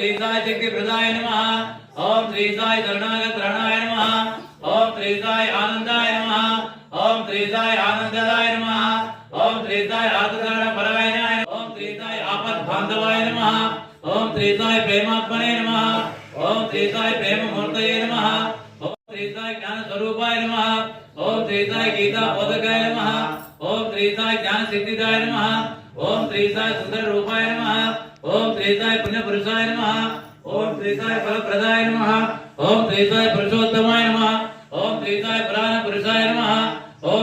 శ్రీ సాయి శక్తి ప్రదాయ నమ ఓం శ్రీ సాయి కరుణాగత్రణాయ నమ ఓం శ్రీ సాయి ఆనందాయ నమ ఓం శ్రీ సాయి ఆనందదాయ నమ ఓం శ్రీ సాయి ఆతకరణ పరాయణ ఓం శ్రీ సాయి ఆపద్ బాంధవాయ నమ ఓం శ్రీ సాయి ప్రేమాత్మనే నమ ఓం శ్రీ సాయి ప్రేమ మూర్తయే నమ ఓం శ్రీ సాయి జ్ఞాన స్వరూపాయ నమ ఓం శ్రీ సాయి గీతా బోధకాయ నమ ఓం ఓం త్రేతాయ సాయి నమ. ఓం శ్రీ పుణ్య పురుషాయ నమ. ఓం శ్రీ సాయి ఫలప్రదాయ నమ. ఓం త్రేతాయ పురుషోత్తమాయ నమ. ఓం త్రేతాయ ప్రాణ పురుషాయ నమ ఓం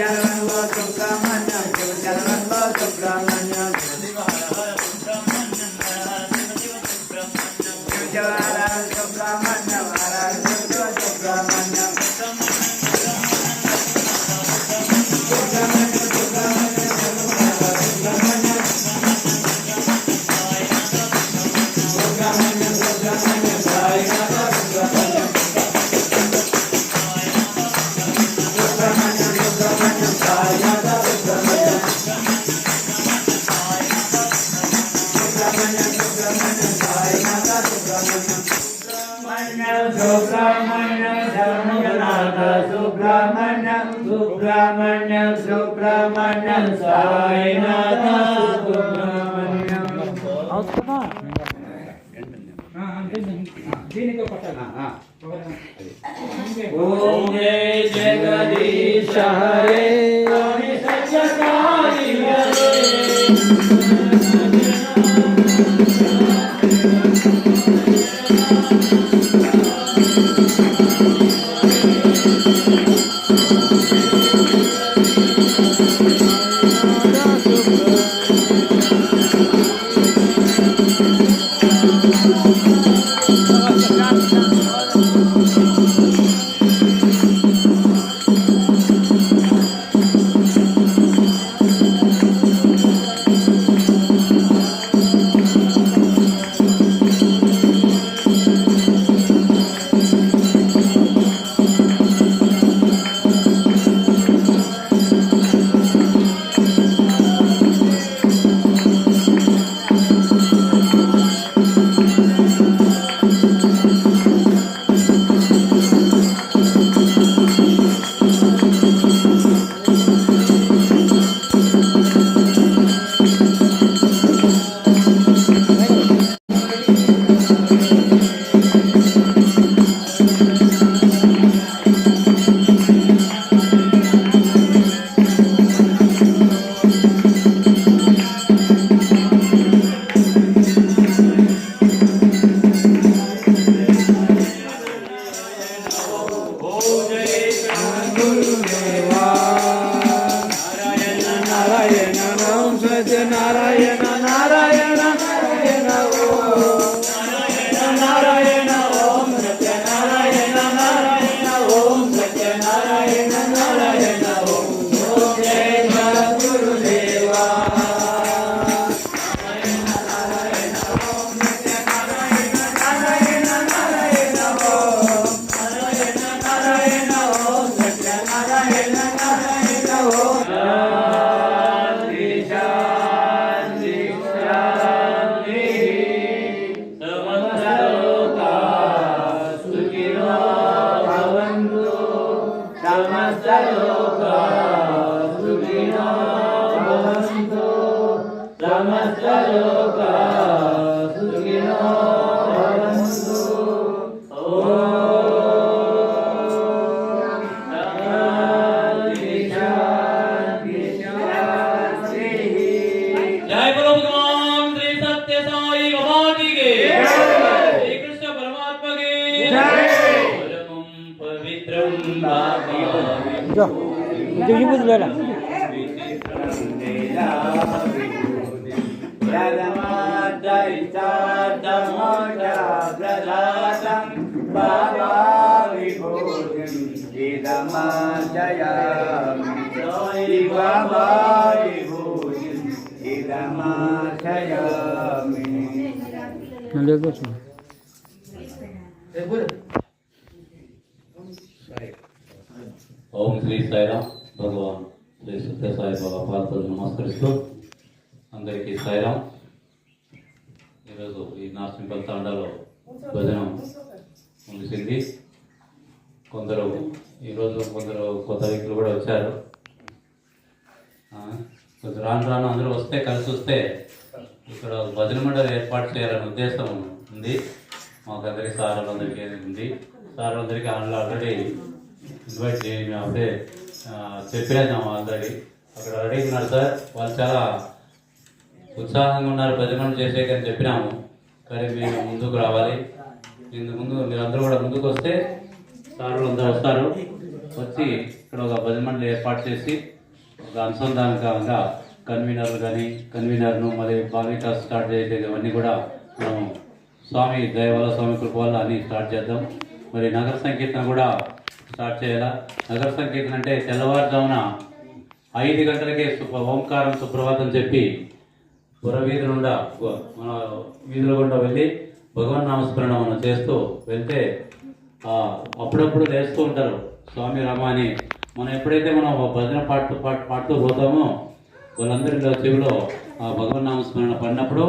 శివ ఓం జయ జగదీశ హరే ನಾರಾಯಣ ನಾರಾಯಣ ಓ విభూతిం ఇదమాశయామి ఓం శ్రీ సాయిరామ్. భగవాన్ శ్రీ సత్య సాయి బాబా పాదాలు నమస్కరిస్తూ అందరికీ సాయిరామ్ ఈరోజు ఈ నార్సింపల్ తాండాలో భజన ముగిసింది. కొందరు ఈరోజు కొందరు కొత్త వ్యక్తులు కూడా వచ్చారు. ఆ, రాను రాను అందరూ వస్తే కలిసి వస్తే ఇక్కడ భజన మండలి ఏర్పాటు చేయాలనే ఉద్దేశం ఉంది. మాకు అందరికీ సార్లందరికీ ఉంది. సార్లందరికీ అందులో ఆల్రెడీ ఇన్వైట్ చేయండి అప్పుడే ఆ, ఆల్రెడీ. అక్కడ రెడీ ఉన్నారు సార్ వాళ్ళు చాలా ఉత్సాహంగా ఉన్నారు భజమండ చేసే కానీ చెప్పినాము. కానీ మేము ముందుకు రావాలి. ఇందు ముందు మీరందరూ కూడా ముందుకు వస్తే సార్లు అందరూ వస్తారు. వచ్చి ఇక్కడ ఒక భజన ఏర్పాటు చేసి ఒక అనుసంధానంగా కన్వీనర్లు కానీ కన్వీనర్ను మళ్ళీ భావిక స్టార్ట్ చేసేది అవన్నీ కూడా మనం స్వామి దయవల్ల స్వామి కృప వల్ల అన్ని స్టార్ట్ చేద్దాం. మరి నగర సంకీర్తన కూడా స్టార్ట్ చేయాలా? నగర సంకీర్తన అంటే తెల్లవారుజామున ఐదు గంటలకే ఓంకారం సుప్రభాతం చెప్పి పుర వీధి నుండా మన వీధుల గుండా వెళ్ళి భగవన్ నామస్మరణ మనం చేస్తూ వెళ్తే అప్పుడప్పుడు లేస్తూ ఉంటారు స్వామి రామ అని. మనం ఎప్పుడైతే మనం భజన పాటు పాటు పాడుతూ పోతామో వాళ్ళందరిలో చెవిలో ఆ భగవన్ నామస్మరణ పడినప్పుడు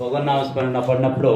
భగవన్ నామస్మరణ పడినప్పుడు